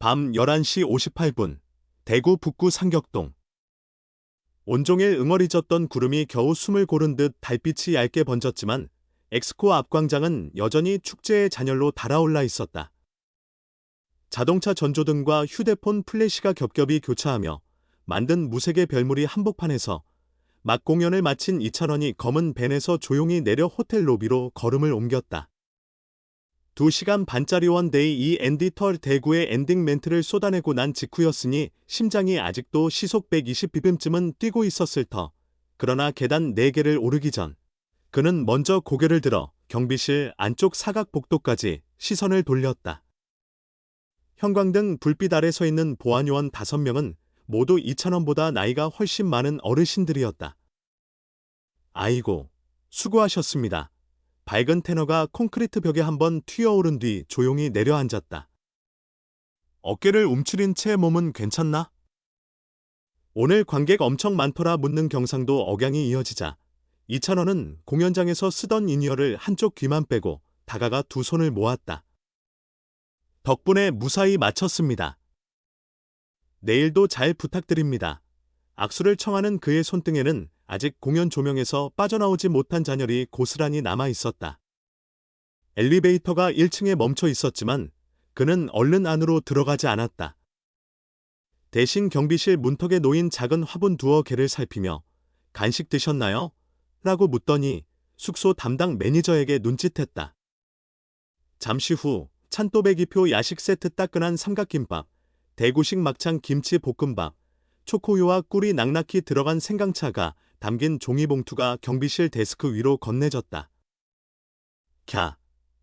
밤 11시 58분 대구 북구 상격동 온종일 응어리 졌던 구름이 겨우 숨을 고른 듯 달빛이 얇게 번졌지만 엑스코 앞광장은 여전히 축제의 잔열로 달아올라 있었다. 자동차 전조등과 휴대폰 플래시가 겹겹이 교차하며 만든 무색의 별물이 한복판에서 막 공연을 마친 이찬원이 검은 벤에서 조용히 내려 호텔 로비로 걸음을 옮겼다. 2시간 반짜리 원데이 이 앤디 털 대구의 엔딩 멘트를 쏟아내고 난 직후였으니 심장이 아직도 시속 120bpm쯤은 뛰고 있었을 터. 그러나 계단 4개를 오르기 전 그는 먼저 고개를 들어 경비실 안쪽 사각 복도까지 시선을 돌렸다. 형광등 불빛 아래 서 있는 보안요원 5명은 모두 2천원보다 나이가 훨씬 많은 어르신들이었다. 아이고, 수고하셨습니다. 밝은 테너가 콘크리트 벽에 한번 튀어오른 뒤 조용히 내려앉았다. 어깨를 움츠린 채 몸은 괜찮나? 오늘 관객 엄청 많더라 묻는 경상도 억양이 이어지자 이찬원은 공연장에서 쓰던 인이어를 한쪽 귀만 빼고 다가가 두 손을 모았다. 덕분에 무사히 마쳤습니다. 내일도 잘 부탁드립니다. 악수를 청하는 그의 손등에는 아직 공연 조명에서 빠져나오지 못한 잔열이 고스란히 남아 있었다. 엘리베이터가 1층에 멈춰 있었지만 그는 얼른 안으로 들어가지 않았다. 대신 경비실 문턱에 놓인 작은 화분 두어 개를 살피며 간식 드셨나요? 라고 묻더니 숙소 담당 매니저에게 눈짓했다. 잠시 후 찬또배기표 야식 세트 따끈한 삼각김밥, 대구식 막창 김치 볶음밥, 초코우유와 꿀이 낭낙히 들어간 생강차가 담긴 종이봉투가 경비실 데스크 위로 건네졌다. 캬,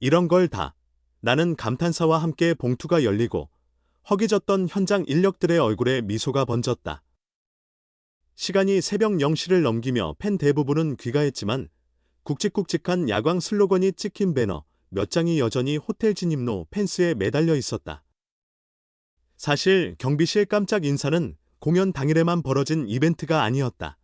이런 걸 다. 나는 감탄사와 함께 봉투가 열리고 허기졌던 현장 인력들의 얼굴에 미소가 번졌다. 시간이 새벽 0시를 넘기며 팬 대부분은 귀가했지만 굵직굵직한 야광 슬로건이 찍힌 배너 몇 장이 여전히 호텔 진입로 펜스에 매달려 있었다. 사실 경비실 깜짝 인사는 공연 당일에만 벌어진 이벤트가 아니었다.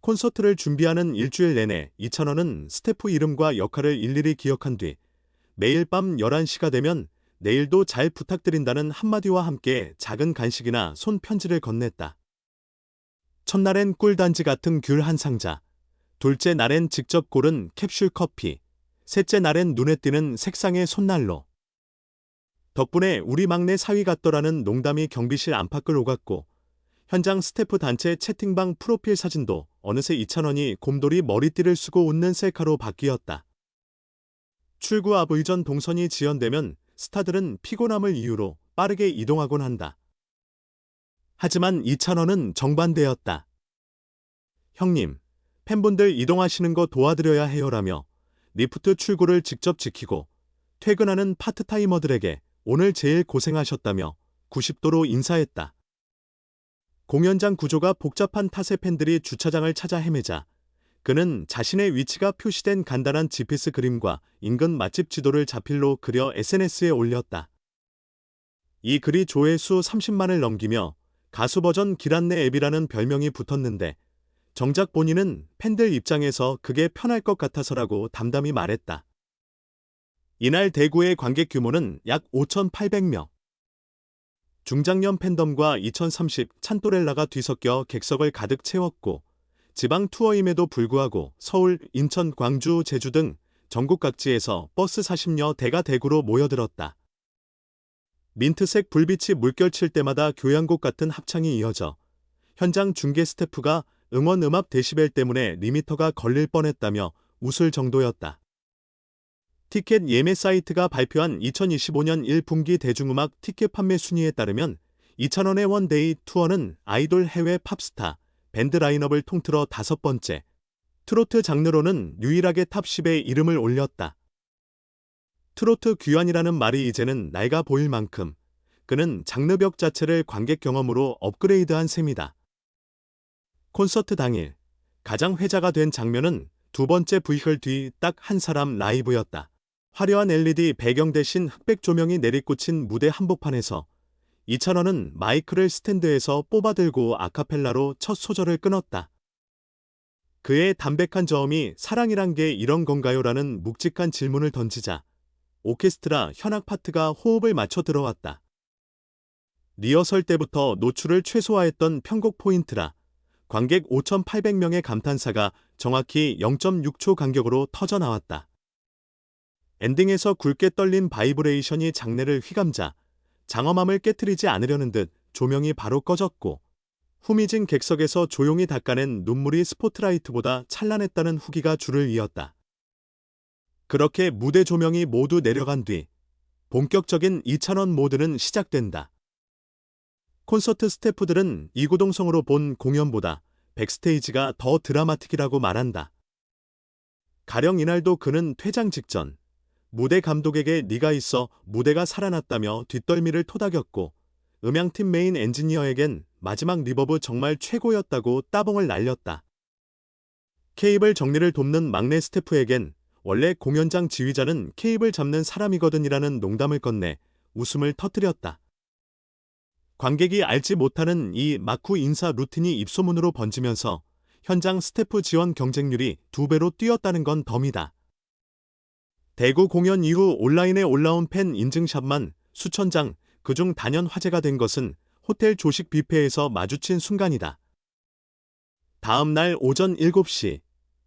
콘서트를 준비하는 일주일 내내 이찬원은 스태프 이름과 역할을 일일이 기억한 뒤 매일 밤 11시가 되면 내일도 잘 부탁드린다는 한마디와 함께 작은 간식이나 손편지를 건넸다. 첫날엔 꿀단지 같은 귤 한 상자, 둘째 날엔 직접 고른 캡슐 커피, 셋째 날엔 눈에 띄는 색상의 손난로. 덕분에 우리 막내 사위 같더라는 농담이 경비실 안팎을 오갔고 현장 스태프 단체 채팅방 프로필 사진도 어느새 이찬원이 곰돌이 머리띠를 쓰고 웃는 셀카로 바뀌었다. 출구 앞 의전 동선이 지연되면 스타들은 피곤함을 이유로 빠르게 이동하곤 한다. 하지만 이찬원은 정반대였다. 형님, 팬분들 이동하시는 거 도와드려야 해요라며 리프트 출구를 직접 지키고 퇴근하는 파트타이머들에게 오늘 제일 고생하셨다며 90도로 인사했다. 공연장 구조가 복잡한 탓에 팬들이 주차장을 찾아 헤매자 그는 자신의 위치가 표시된 간단한 GPS 그림과 인근 맛집 지도를 자필로 그려 SNS에 올렸다. 이 글이 조회수 30만을 넘기며 가수 버전 길안내 앱이라는 별명이 붙었는데 정작 본인은 팬들 입장에서 그게 편할 것 같아서라고 담담히 말했다. 이날 대구의 관객 규모는 약 5,800명. 중장년 팬덤과 2030 찬또렐라가 뒤섞여 객석을 가득 채웠고 지방 투어임에도 불구하고 서울, 인천, 광주, 제주 등 전국 각지에서 버스 40여 대가 대구로 모여들었다. 민트색 불빛이 물결칠 때마다 교향곡 같은 합창이 이어져 현장 중계 스태프가 응원 음압 데시벨 때문에 리미터가 걸릴 뻔했다며 웃을 정도였다. 티켓 예매 사이트가 발표한 2025년 1분기 대중음악 티켓 판매 순위에 따르면 2,000원의 원데이 투어는 아이돌 해외 팝스타, 밴드 라인업을 통틀어 다섯 번째, 트로트 장르로는 유일하게 탑10에 이름을 올렸다. 트로트 귀환이라는 말이 이제는 낡아 보일 만큼 그는 장르벽 자체를 관객 경험으로 업그레이드한 셈이다. 콘서트 당일 가장 회자가 된 장면은 두 번째 브이클 뒤 딱 한 사람 라이브였다. 화려한 LED 배경 대신 흑백 조명이 내리꽂힌 무대 한복판에서 이찬원은 마이크를 스탠드에서 뽑아들고 아카펠라로 첫 소절을 끊었다. 그의 담백한 저음이 사랑이란 게 이런 건가요? 라는 묵직한 질문을 던지자 오케스트라 현악 파트가 호흡을 맞춰 들어왔다. 리허설 때부터 노출을 최소화했던 편곡 포인트라 관객 5,800명의 감탄사가 정확히 0.6초 간격으로 터져 나왔다. 엔딩에서 굵게 떨린 바이브레이션이 장내를 휘감자 장엄함을 깨트리지 않으려는 듯 조명이 바로 꺼졌고 후미진 객석에서 조용히 닦아낸 눈물이 스포트라이트보다 찬란했다는 후기가 줄을 이었다. 그렇게 무대 조명이 모두 내려간 뒤 본격적인 2차원 모드는 시작된다. 콘서트 스태프들은 이구동성으로 본 공연보다 백스테이지가 더 드라마틱이라고 말한다. 가령 이날도 그는 퇴장 직전 무대 감독에게 네가 있어 무대가 살아났다며 뒷덜미를 토닥였고 음향팀 메인 엔지니어에겐 마지막 리버브 정말 최고였다고 따봉을 날렸다. 케이블 정리를 돕는 막내 스태프에겐 원래 공연장 지휘자는 케이블 잡는 사람이거든이라는 농담을 건네 웃음을 터뜨렸다. 관객이 알지 못하는 이 마쿠 인사 루틴이 입소문으로 번지면서 현장 스태프 지원 경쟁률이 두 배로 뛰었다는 건 덤이다. 대구 공연 이후 온라인에 올라온 팬 인증샷만 수천 장, 그중 단연 화제가 된 것은 호텔 조식 뷔페에서 마주친 순간이다. 다음 날 오전 7시,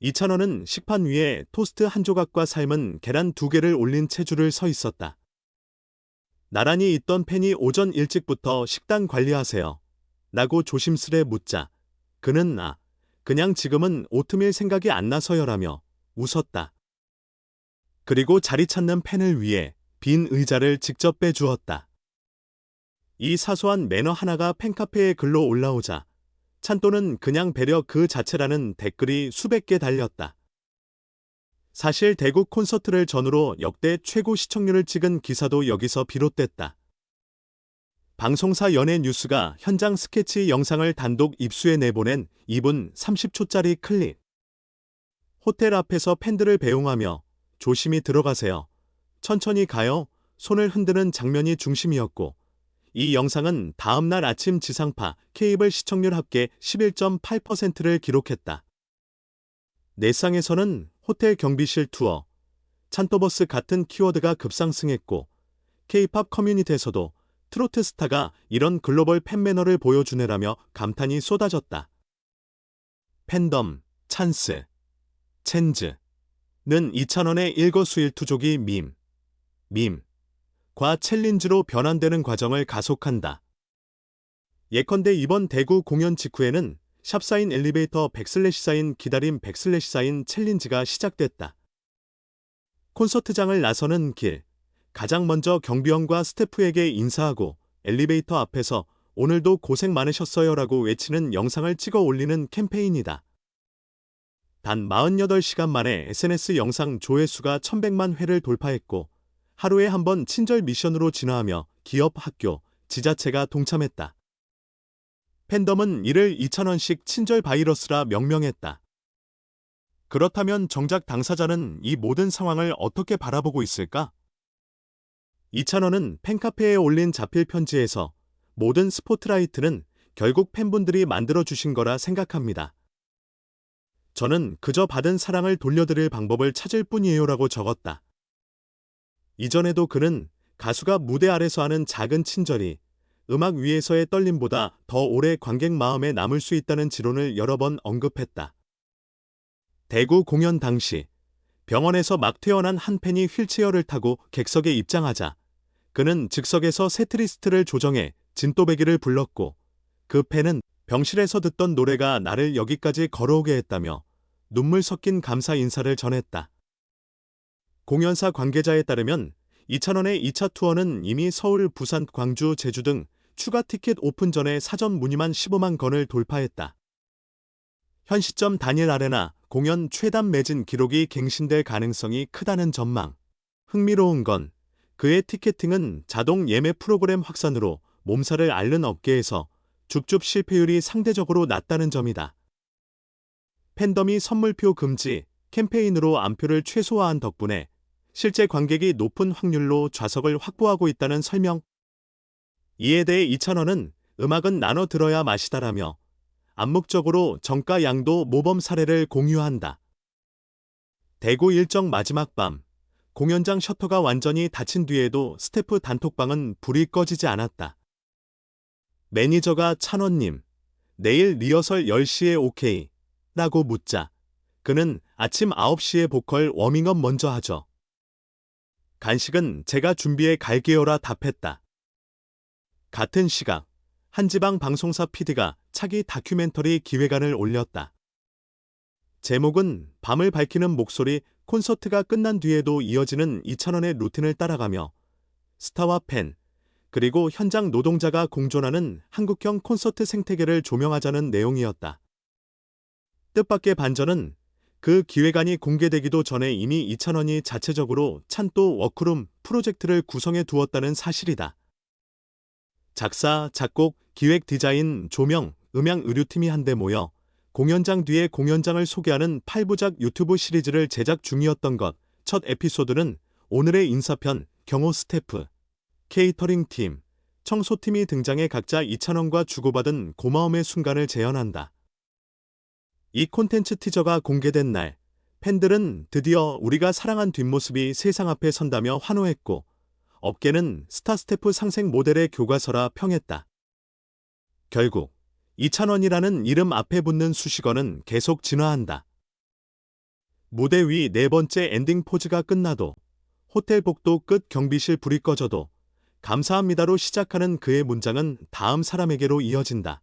이찬원은 식판 위에 토스트 한 조각과 삶은 계란 두 개를 올린 채줄을 서 있었다. 나란히 있던 팬이 오전 일찍부터 식단 관리하세요. 라고 조심스레 묻자 그는 아, 그냥 지금은 오트밀 생각이 안 나서요라며 웃었다. 그리고 자리 찾는 팬을 위해 빈 의자를 직접 빼주었다. 이 사소한 매너 하나가 팬카페에 글로 올라오자 찬또는 그냥 배려 그 자체라는 댓글이 수백 개 달렸다. 사실 대구 콘서트를 전후로 역대 최고 시청률을 찍은 기사도 여기서 비롯됐다. 방송사 연예 뉴스가 현장 스케치 영상을 단독 입수해 내보낸 2분 30초짜리 클립. 호텔 앞에서 팬들을 배웅하며 조심히 들어가세요. 천천히 가요. 손을 흔드는 장면이 중심이었고 이 영상은 다음 날 아침 지상파 케이블 시청률 합계 11.8%를 기록했다. 내상에서는 호텔 경비실 투어, 찬토버스 같은 키워드가 급상승했고 K-팝 커뮤니티에서도 트로트 스타가 이런 글로벌 팬 매너를 보여주네라며 감탄이 쏟아졌다. 팬덤, 찬스, 첸즈 는 2,000원의 일거수일투족이 밈, 밈, 과 챌린지로 변환되는 과정을 가속한다. 예컨대 이번 대구 공연 직후에는 샵사인 엘리베이터 백슬래시 사인 기다림 백슬래시 사인 챌린지가 시작됐다. 콘서트장을 나서는 길. 가장 먼저 경비원과 스태프에게 인사하고 엘리베이터 앞에서 오늘도 고생 많으셨어요라고 외치는 영상을 찍어 올리는 캠페인이다. 단 48시간 만에 SNS 영상 조회수가 1100만 회를 돌파했고 하루에 한 번 친절 미션으로 진화하며 기업, 학교, 지자체가 동참했다. 팬덤은 이를 2,000원씩 친절 바이러스라 명명했다. 그렇다면 정작 당사자는 이 모든 상황을 어떻게 바라보고 있을까? 2,000원은 팬카페에 올린 자필 편지에서 모든 스포트라이트는 결국 팬분들이 만들어주신 거라 생각합니다. 저는 그저 받은 사랑을 돌려드릴 방법을 찾을 뿐이에요라고 적었다. 이전에도 그는 가수가 무대 아래서 하는 작은 친절이 음악 위에서의 떨림보다 더 오래 관객 마음에 남을 수 있다는 지론을 여러 번 언급했다. 대구 공연 당시 병원에서 막 퇴원한 한 팬이 휠체어를 타고 객석에 입장하자 그는 즉석에서 세트리스트를 조정해 진또배기를 불렀고 그 팬은 병실에서 듣던 노래가 나를 여기까지 걸어오게 했다며 눈물 섞인 감사 인사를 전했다. 공연사 관계자에 따르면 2,000원의 2차 투어는 이미 서울, 부산, 광주, 제주 등 추가 티켓 오픈 전에 사전 문의만 15만 건을 돌파했다. 현 시점 단일 아레나 공연 최단 매진 기록이 갱신될 가능성이 크다는 전망. 흥미로운 건 그의 티켓팅은 자동 예매 프로그램 확산으로 몸살을 앓는 업계에서 줍줍 실패율이 상대적으로 낮다는 점이다. 팬덤이 선물표 금지 캠페인으로 안표를 최소화한 덕분에 실제 관객이 높은 확률로 좌석을 확보하고 있다는 설명. 이에 대해 이찬원은 음악은 나눠 들어야 맛이다라며 암묵적으로 정가 양도 모범 사례를 공유한다. 대구 일정 마지막 밤, 공연장 셔터가 완전히 닫힌 뒤에도 스태프 단톡방은 불이 꺼지지 않았다. 매니저가 찬원님, 내일 리허설 10시에 오케이. 라고 묻자. 그는 아침 9시에 보컬 워밍업 먼저 하죠. 간식은 제가 준비해 갈게요라 답했다. 같은 시각, 한지방 방송사 PD가 차기 다큐멘터리 기획안을 올렸다. 제목은 밤을 밝히는 목소리 콘서트가 끝난 뒤에도 이어지는 이찬원의 루틴을 따라가며 스타와 팬, 그리고 현장 노동자가 공존하는 한국형 콘서트 생태계를 조명하자는 내용이었다. 뜻밖의 반전은 그 기획안이 공개되기도 전에 이미 이찬원이 자체적으로 찬또 워크룸 프로젝트를 구성해 두었다는 사실이다. 작사, 작곡, 기획, 디자인, 조명, 음향 의류팀이 한데 모여 공연장 뒤에 공연장을 소개하는 8부작 유튜브 시리즈를 제작 중이었던 것. 첫 에피소드는 오늘의 인사편, 경호 스태프, 케이터링 팀, 청소팀이 등장해 각자 2,000원과 주고받은 고마움의 순간을 재현한다. 이 콘텐츠 티저가 공개된 날, 팬들은 드디어 우리가 사랑한 뒷모습이 세상 앞에 선다며 환호했고, 업계는 스타 스태프 상생 모델의 교과서라 평했다. 결국, 2,000원이라는 이름 앞에 붙는 수식어는 계속 진화한다. 무대 위 네 번째 엔딩 포즈가 끝나도, 호텔 복도 끝 경비실 불이 꺼져도, 감사합니다로 시작하는 그의 문장은 다음 사람에게로 이어진다.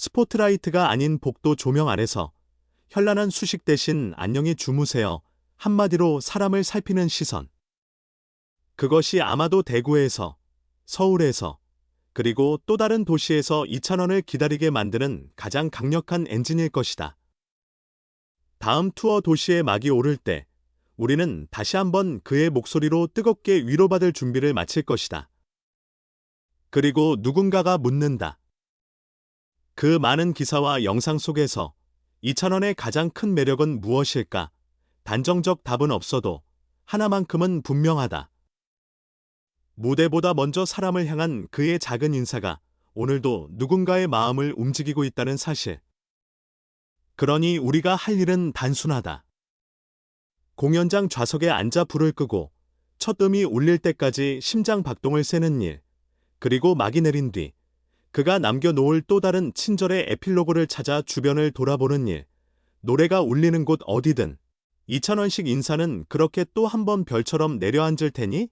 스포트라이트가 아닌 복도 조명 아래서 현란한 수식 대신 안녕히 주무세요. 한마디로 사람을 살피는 시선. 그것이 아마도 대구에서, 서울에서, 그리고 또 다른 도시에서 2,000원을 기다리게 만드는 가장 강력한 엔진일 것이다. 다음 투어 도시의 막이 오를 때 우리는 다시 한번 그의 목소리로 뜨겁게 위로받을 준비를 마칠 것이다. 그리고 누군가가 묻는다. 그 많은 기사와 영상 속에서 2,000원의 가장 큰 매력은 무엇일까? 단정적 답은 없어도 하나만큼은 분명하다. 무대보다 먼저 사람을 향한 그의 작은 인사가 오늘도 누군가의 마음을 움직이고 있다는 사실. 그러니 우리가 할 일은 단순하다. 공연장 좌석에 앉아 불을 끄고 첫 음이 울릴 때까지 심장 박동을 세는 일. 그리고 막이 내린 뒤 그가 남겨놓을 또 다른 친절의 에필로그를 찾아 주변을 돌아보는 일. 노래가 울리는 곳 어디든 2,000원씩 인사는 그렇게 또 한 번 별처럼 내려앉을 테니